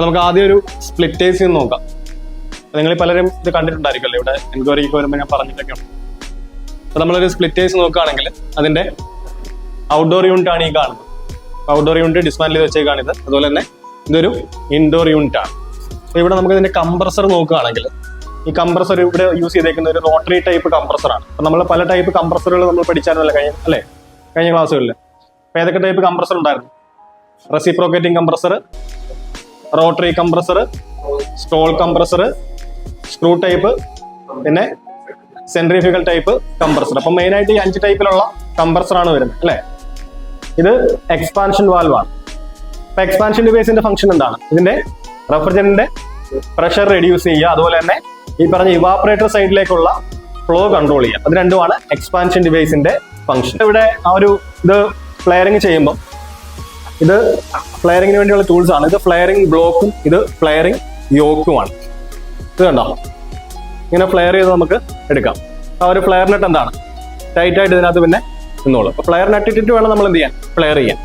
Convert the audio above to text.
അപ്പൊ നമുക്ക് ആദ്യം ഒരു സ്പ്ലിറ്റേഴ്സ് നോക്കാം. നിങ്ങൾ പലരും ഇത് കണ്ടിട്ടുണ്ടായിരിക്കുമല്ലോ ഇവിടെ എൻക്വയറിക്ക് വരുമ്പോൾ ഞാൻ പറഞ്ഞിട്ടൊക്കെ ഉണ്ട്. അപ്പൊ നമ്മളൊരു സ്പ്ലിറ്റേഴ്സ് നോക്കുകയാണെങ്കിൽ അതിന്റെ ഔട്ട്ഡോർ യൂണിറ്റ് ആണ് ഈ കാണുന്നത്. ഔട്ട്ഡോർ യൂണിറ്റ് ഡിസ്മാൻഡിൽ ചെയ്ത് വെച്ചേക്കാണ് ഇത്. അതുപോലെ തന്നെ ഇതൊരു ഇൻഡോർ യൂണിറ്റ് ആണ്. അപ്പൊ ഇവിടെ നമുക്ക് ഇതിന്റെ കംപ്രസർ നോക്കുകയാണെങ്കിൽ ഈ കംപ്രസർ ഇവിടെ യൂസ് ചെയ്തേക്കുന്ന ഒരു റോട്ടറി ടൈപ്പ് കംപ്രസർ ആണ്. അപ്പൊ നമ്മൾ പല ടൈപ്പ് കംപ്രസറുകൾ നമ്മൾ പഠിച്ചായിരുന്നല്ലോ കഴിഞ്ഞ അല്ലേ? കഴിഞ്ഞ ക്ലാസ്സുകളിൽ അപ്പൊ ഏതൊക്കെ ടൈപ്പ് കംപ്രസർ ഉണ്ടായിരുന്നു? Reciprocating compressor rotary compressor stall compressor screw type പിന്നെ സെൻട്രിഫ്യൂഗൽ ടൈപ്പ് കംപ്രസർ അപ്പൊ മെയിൻ ആയിട്ട് ഈ അഞ്ച് ടൈപ്പിലുള്ള കംപ്രസർ ആണ് വരുന്നത് അല്ലേ? ഇത് എക്സ്പാൻഷൻ വാൽവാണ് അപ്പൊ എക്സ്പാൻഷൻ ഡിവൈസിന്റെ ഫംഗ്ഷൻ എന്താണ്? ഇതിന്റെ റെഫ്രിജറന്റിന്റെ പ്രഷർ റെഡ്യൂസ് ചെയ്യുക അതുപോലെ തന്നെ ഈ പറഞ്ഞ ഇവാപ്പറേറ്റർ സൈഡിലേക്കുള്ള ഫ്ലോ കൺട്രോൾ ചെയ്യുക. അത് രണ്ടുമാണ് എക്സ്പാൻഷൻ ഡിവൈസിന്റെ ഫംഗ്ഷൻ ഇവിടെ ആ ഒരു ഇത് പ്ലെയറിങ് ചെയ്യുമ്പോൾ ഇത് ഫ്ലെയറിങ്ങിന് വേണ്ടിയുള്ള ടൂൾസ് ആണ്. ഇത് ഫ്ലെയറിംഗ് ബ്ലോക്കും ഇത് ഫ്ലെയറിംഗ് യോക്കുമാണ് ഇത് കണ്ടോ? ഇങ്ങനെ ഫ്ലെയർ ചെയ്ത് നമുക്ക് എടുക്കാം. ആ ഒരു ഫ്ലെയർ നെട്ട് എന്താണ്? ടൈറ്റായിട്ട് ഇതിനകത്ത് പിന്നെ നിന്നോളൂ. അപ്പൊ ഫ്ലെയർ നെട്ടിട്ടിട്ട് വേണം നമ്മൾ എന്ത് ചെയ്യാൻ? ഫ്ലെയർ ചെയ്യാൻ.